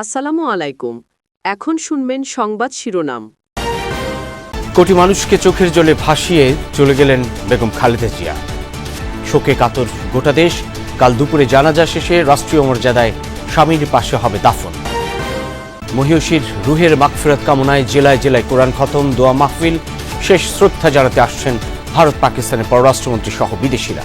আসসালামু আলাইকুম। এখন শুনবেন সংবাদ শিরোনাম। কোটি মানুষকে চোখের জলে ভাসিয়ে চলে গেলেন বেগম খালেদা জিয়া। শোকে কাতর গোটা দেশ, কাল দুপুরে জানাজা শেষে রাষ্ট্রীয় মর্যাদায় স্বামীর পাশে হবে দাফন। মহিষীর রুহের মাগফিরাত কামনায় জেলায় জেলায় কোরআন খতম, দোয়া মাহফিল, শেষ শ্রদ্ধা জানাতে আসছেন ভারত পাকিস্তানের পররাষ্ট্রমন্ত্রী সহ বিদেশিরা।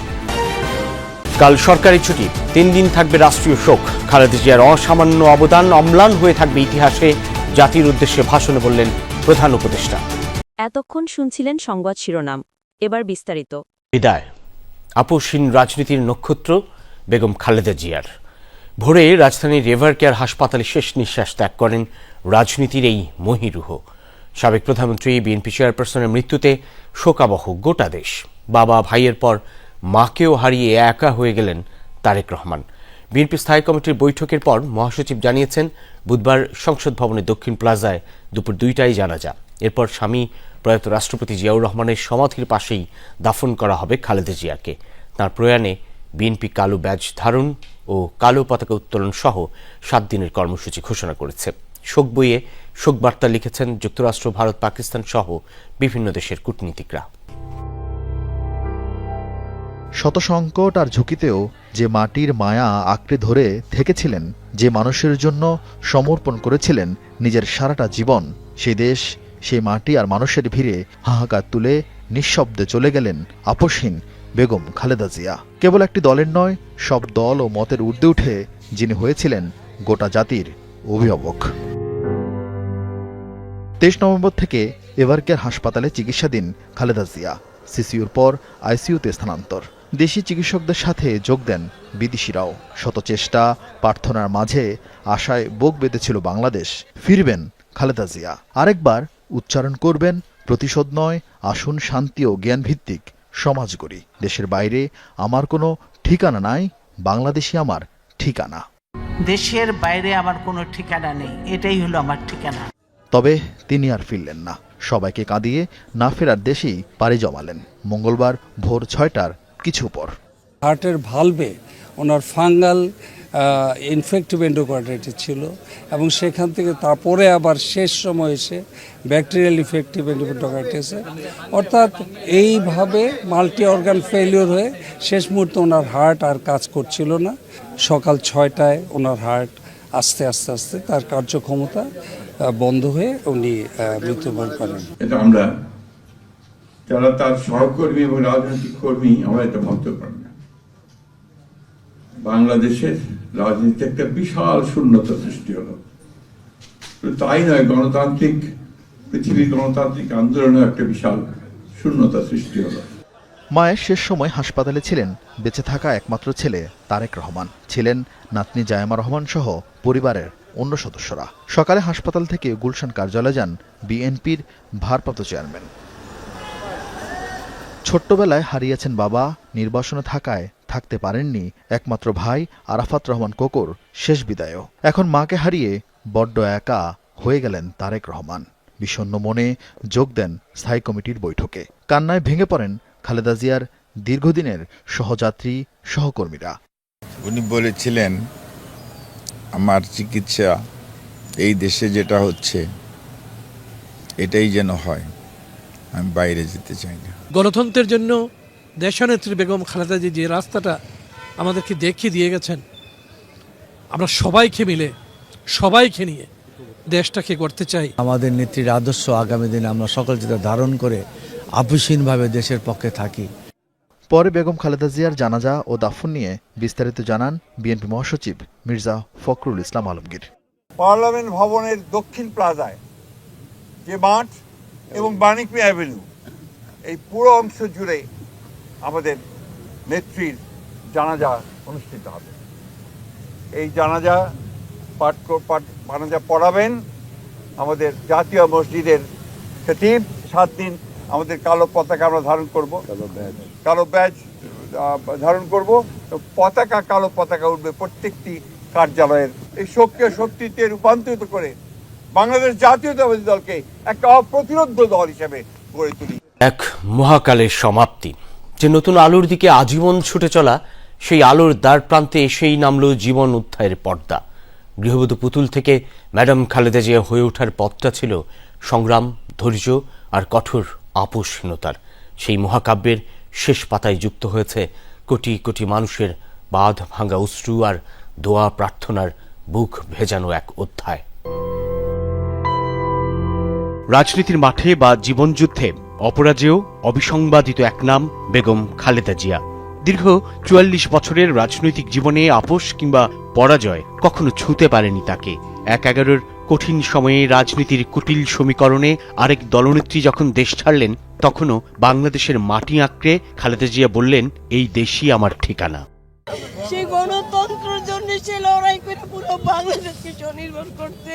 কাল সরকারি ছুটি। তিন দিন থাকবে রাষ্ট্রীয় শোক। খালেদা জিয়ার অসামান্য অবদান অম্লান হয়ে থাকবে ইতিহাসে। জাতির উদ্দেশ্যে ভাষণে বললেন প্রধান উপদেষ্টা। এতক্ষণ শুনছিলেন সংবাদ শিরোনাম। এবার বিস্তারিত। বিদায়। আপসহীন রাজনীতির নক্ষত্র বেগম খালেদা জিয়ার। ভোরে রাজধানীর রেভার কেয়ার হাসপাতালে শেষ নিঃশ্বাস ত্যাগ করেন রাজনীতির এই মহিরুহ। সাবেক প্রধানমন্ত্রী বিএনপি চেয়ারপারসনের মৃত্যুতে শোকাবহ গোটা দেশ। বাবা ভাইয়ের পর মাকেও হারিয়ে একা হয়ে গেলেন তারেক রহমান। বিএনপি স্থায়ী কমিটির বৈঠকের পর মহাসচিব জানিয়েছেন, বুধবার সংসদ ভবনের দক্ষিণ প্লাজায় দুপুর দুইটায় জানাজা। এরপর স্বামী প্রয়াত রাষ্ট্রপতি জিয়াউর রহমানের সমাধির পাশেই দাফন করা হবে খালেদা জিয়াকে। তার প্রয়াণে বিএনপি কালো ব্যাজ ধারণ ও কালো পতাকা উত্তোলন সহ সাত দিনের কর্মসূচি ঘোষণা করেছে। শোক বইয়ে শোক বার্তা লিখেছেন যুক্তরাষ্ট্র, ভারত, পাকিস্তান সহ বিভিন্ন দেশের কূটনীতিকরা। শত সংকট আর ঝুঁকিতেও যে মাটির মায়া আঁকড়ে ধরে থেকেছিলেন, যে মানুষের জন্য সমর্পণ করেছিলেন নিজের সারাটা জীবন, সেই দেশ, সেই মাটি আর মানুষের ভিড়ে হাহাকার তুলে নিঃশব্দে চলে গেলেন আপসহীন বেগম খালেদা জিয়া। কেবল একটি দলের নয়, সব দল ও মতের ঊর্ধ্বে উঠে যিনি হয়েছিলেন গোটা জাতির অভিভাবক। তেইশ নভেম্বর থেকে এভারকেয়ার হাসপাতালে চিকিৎসাধীন খালেদা জিয়া, সিসিউর পর আইসিইউতে স্থানান্তর। দেশি চিকিৎসকদের সাথে যোগ দেন বিদেশিরাও। শত চেষ্টা প্রার্থনার মাঝে আশায় বুক বেঁধেছিল বাংলাদেশ। ফিরবেন খালেদা জিয়া। আরেকবার উচ্চারণ করবেন প্রতিশোধ নয় আসুন শান্তি ও জ্ঞানভিত্তিক সমাজ গড়ি দেশের বাইরে আমার কোনো ঠিকানা নাই বাংলাদেশই আমার ঠিকানা। দেশের বাইরে আমার কোনো ঠিকানা নেই এটাই হলো আমার ঠিকানা। তবে তিনি আর ফিরলেন না। সবাইকে কাঁদিয়ে না ফেরার দেশেই পাড়ি জমালেন। মঙ্গলবার ভোর ছয়টার কিছু পর হার্টের ভালভে ওনার ফাঙ্গাল ইনফেক্টিভ এন্ডোকার্ডাইটিস ছিল এবং সেখান থেকে তারপরে আবার শেষ সময় এসে ব্যাকটেরিয়াল ইফেক্টিভ এন্ডোকার্ডাইটিসে অর্থাৎ এইভাবে মাল্টি অর্গান ফেলিওর হয়ে শেষ মুহূর্তে ওনার হার্ট আর কাজ করছিল না। সকাল ছয়টায় ওনার হার্ট আস্তে আস্তে আস্তে তার কার্যক্ষমতা বন্ধ হয়ে উনি মৃত্যুবরণ করেন। এটা আমরা যারা তার সহকর্মী এবং রাজনৈতিক কর্মী, আমরা এটা ভাবতে পারি না। বাংলাদেশের রাজনীতিতে একটা বিশাল শূন্যতা সৃষ্টি হলো। তাই নয়, গণতান্ত্রিক, পৃথিবীর গণতান্ত্রিক আন্দোলনে একটা বিশাল শূন্যতা সৃষ্টি হলো। মায়ের শেষ সময় হাসপাতালে ছিলেন, বেঁচে থাকা একমাত্র ছেলে তারেক রহমান। ছিলেন নাতনি জায়ামা রহমান সহ পরিবারের অন্য সদস্যরা। সকালে হাসপাতাল থেকে গুলশান কার্যালয়ে যান বিএনপির ভারপ্রাপ্ত চেয়ারম্যান। ছোট্টবেলায় হারিয়েছেন বাবা, নির্বাসনে থাকায় থাকতে পারেননি একমাত্র ভাই আরাফাত রহমান কোকর শেষ বিদায়ও। এখন মাকে হারিয়ে বড্ড একা হয়ে গেলেন তারেক রহমান। বিষণ্ণ মনে যোগ দেন স্থায়ী কমিটির বৈঠকে। কান্নায় ভেঙে পড়েন খালেদা জিয়ার দীর্ঘদিনের সহযাত্রী সহকর্মীরা। উনি বলেছিলেন, আমার চিকিৎসা এই দেশে যেটা হচ্ছে, এটাই যেন হয়। আমি বাইরে যেতে চাই না। গণতন্ত্রের জন্য দেশনেত্রী বেগম খালেদা জি যে রাস্তাটা আমাদেরকে দেখিয়ে দিয়ে গেছেন আমরা সবাইকে মিলে সবাইকে নিয়ে দেশটাকে করতে চাই। আমাদের নেত্রীর আদর্শ আগামী দিনে আমরা সকল যেটা ধারণ করে আপুসীনভাবে দেশের পক্ষে থাকি। পরে বেগম খালেদা জিয়ার জানাজা ও দাফন নিয়ে বিস্তারিত জানান বিএনপি মহাসচিব মির্জা ফখরুল ইসলাম আলমগীর। পার্লামেন্ট ভবনের দক্ষিণ প্লাজায় যে মাঠ এবং বাণিকমি অ্যাভিনিউ। এই পুরো অংশ জুড়ে আমাদের নেত্রীর জানাজা অনুষ্ঠিত হবে। এই জানাজা পাঠ কর- পাঠ জানাজা পড়াবেন আমাদের জাতীয় মসজিদের খতিব। সাত দিন আমাদের কালো পতাকা আমরা ধারণ করব। কালো ব্যাজ ধারণ করব। পতাকা কালো পতাকা উঠবে প্রত্যেকটি কার্যালয়ের। এই শোককে শক্তিতে রূপান্তরিত করে বাংলাদেশ জাতীয়তাবাদী দলকে একটা অপ্রতিরোধ দল হিসেবে গড়ে তুলি। এক মহাকালের সমাপ্তি। যে নতুন আলোর দিকে আজীবন ছুটে চলা, সেই আলোর দ্বার প্রান্তে এসেই নামল জীবন উদ্ধারের পর্দা। গৃহবধূ পুতুল থেকে ম্যাডাম খালেদা জিয়া হয়ে ওঠার পথটা ছিল সংগ্রাম, ধৈর্য আর কঠোর আপোষহীনতার। সেই মহাকাব্যের শেষ পাতায় যুক্ত হয়েছে কোটি কোটি মানুষের বাঁধ ভাঙা অশ্রু আর দোয়া প্রার্থনার বুক ভেজানো এক অধ্যায়। রাজনীতির মাঠে বা জীবনযুদ্ধে অপরাজেয়, অবিসংবাদিত এক নাম বেগম খালেদা জিয়া। দীর্ঘ চুয়াল্লিশ বছরের রাজনৈতিক জীবনে আপোষ কিংবা পরাজয় কখনো ছুঁতে পারেনি তাকে। এক এগারোর কঠিন সময়ে রাজনীতির কুটিল সমীকরণে আরেক দলনেত্রী যখন দেশ ছাড়লেন, তখনও বাংলাদেশের মাটি আঁকড়ে খালেদা জিয়া বললেন, এই দেশই আমার ঠিকানা। সে গণতন্ত্রের জন্য সে লড়াই করে পুরো বাংলাদেশকে স্বনির্ভর করতে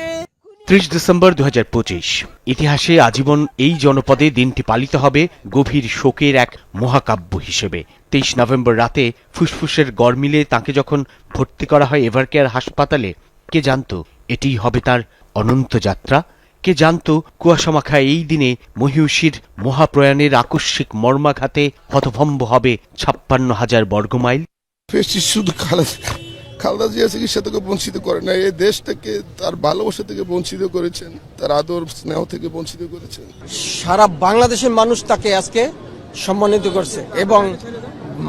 ত্রিশ ডিসেম্বর দু হাজার পঁচিশ। ইতিহাসে আজীবন এই জনপদে দিনটি পালিত হবে গভীর শোকের এক মহাকাব্য হিসেবে। তেইশ নভেম্বর রাতে ফুসফুসের গরমিলে তাকে যখন ভর্তি করা হয় এভারকেয়ার হাসপাতালে, কে জানতো এটিই হবে তার অনন্ত যাত্রা? কে জানত কুয়াশামাখা এই দিনে মহিষীর মহাপ্রয়াণের আকস্মিক মর্মাঘাতে হতভম্ব হবে ছাপ্পান্ন হাজার বর্গমাইল? শুধু খালেদা জিয়া চিকিৎসা থেকে বঞ্চিত করে না এই দেশ থেকে তার ভালোবাসা থেকে বঞ্চিত করেছেন তার আদর স্নেহ থেকে বঞ্চিত করেছেন। সারা বাংলাদেশের মানুষ তাকে আজকে সম্মানিত করছে এবং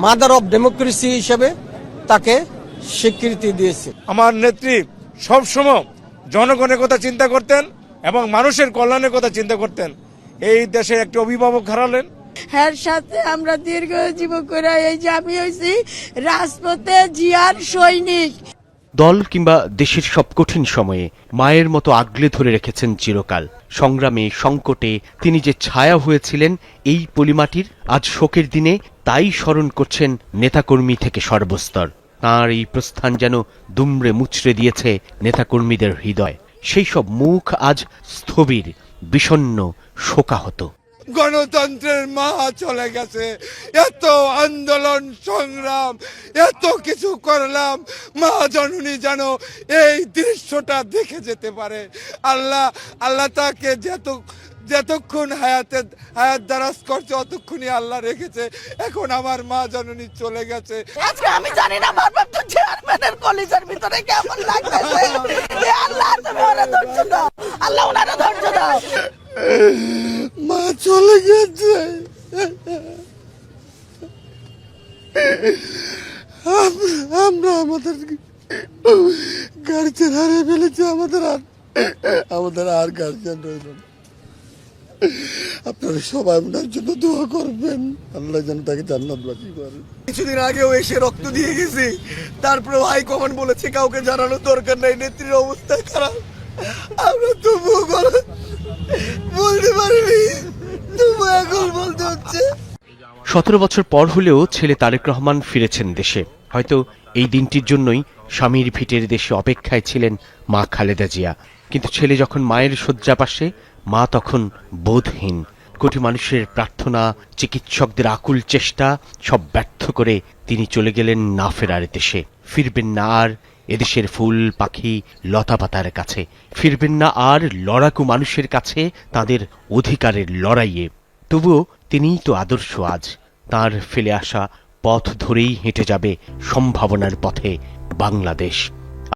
মাদার অফ ডেমোক্রেসি হিসেবে তাকে স্বীকৃতি দিয়েছে। আমার নেত্রী সবসময় জনগণের কথা চিন্তা করতেন এবং মানুষের কল্যাণের কথা চিন্তা করতেন। এই দেশে একটি অভিভাবক হারালেন এর সাথে আমরা দীর্ঘ জীবন করে এই যে আমি হয়েছি রাজপথে জিয়ার সৈনিক। দল কিংবা দেশের সব কঠিন সময়ে মায়ের মতো আগলে ধরে রেখেছেন চিরকাল। সংগ্রামে, সংকটে তিনি যে ছায়া হয়েছিলেন, এই পলিমাটির আজ শোকের দিনে তাই স্মরণ করছেন নেতাকর্মী থেকে সর্বস্তর। তাঁর এই প্রস্থান যেন দুমড়ে মুচড়ে দিয়েছে নেতাকর্মীদের হৃদয়। সেই সব মুখ আজ স্থবির বিষণ্ন শোকাহত। গণতন্ত্রের মা চলে গেছে। এত আন্দোলন, সংগ্রাম, এত কিছু করলাম মা জননী যেন এই দৃশ্যটা দেখে যেতে পারে। আল্লাহ আল্লাহ তাকে যত, যতক্ষণ হায়াতে, হায়াত দারাজ করছে, অতক্ষণই আল্লাহ রেখেছে। এখন আমার মা জননী চলে গেছে। আজকে আমি জানি না ভারপ্রাপ্ত চেয়ারম্যানের কলেজের ভিতরে কেমন লাগতেছে। আল্লাহ, তুমি ওরা ধৈর্য দাও আল্লাহ, ওনারা ধৈর্য দাও মা চলে গেছে। আমরা- আমাদের গার্জেন হারিয়ে ফেলেছি, আমাদের আর আমাদের আর গার্জেন রইল। আপনারা সবাই আপনার জন্য দোয়া করবেন। আল্লাহ যেন তাকে জান্নাতবাসী করেন কিছুদিন আগেও এসে রক্ত দিয়ে গেছি। তারপরে হাই কমান্ড বলেছে, কাউকে জানানোর দরকার নাই, নেত্রীর অবস্থা খারাপ। আমরা করে বলতে পারিনি তবু এখন বলতে হচ্ছে। সতেরো বছর পর হলেও ছেলে তারেক রহমান ফিরেছেন দেশে। হয়তো এই দিনটির জন্যই স্বামীর ভিটের দেশে অপেক্ষায় ছিলেন মা খালেদা জিয়া। কিন্তু ছেলে যখন মায়ের শয্যা পাশে মা তখন বোধহীন। কোটি মানুষের প্রার্থনা, চিকিৎসকদের আকুল চেষ্টা, সব ব্যর্থ করে তিনি চলে গেলেন না ফেরার দেশে। ফিরবেন না আর এদেশের ফুল, পাখি, লতাপাতার কাছে। ফিরবেন না আর লড়াকু মানুষের কাছে তাদের অধিকারের লড়াইয়ে। তবুও তিনিই তো আদর্শ আজ। তার ফেলে আসা পথ ধরেই হেঁটে যাবে সম্ভাবনার পথে বাংলাদেশ।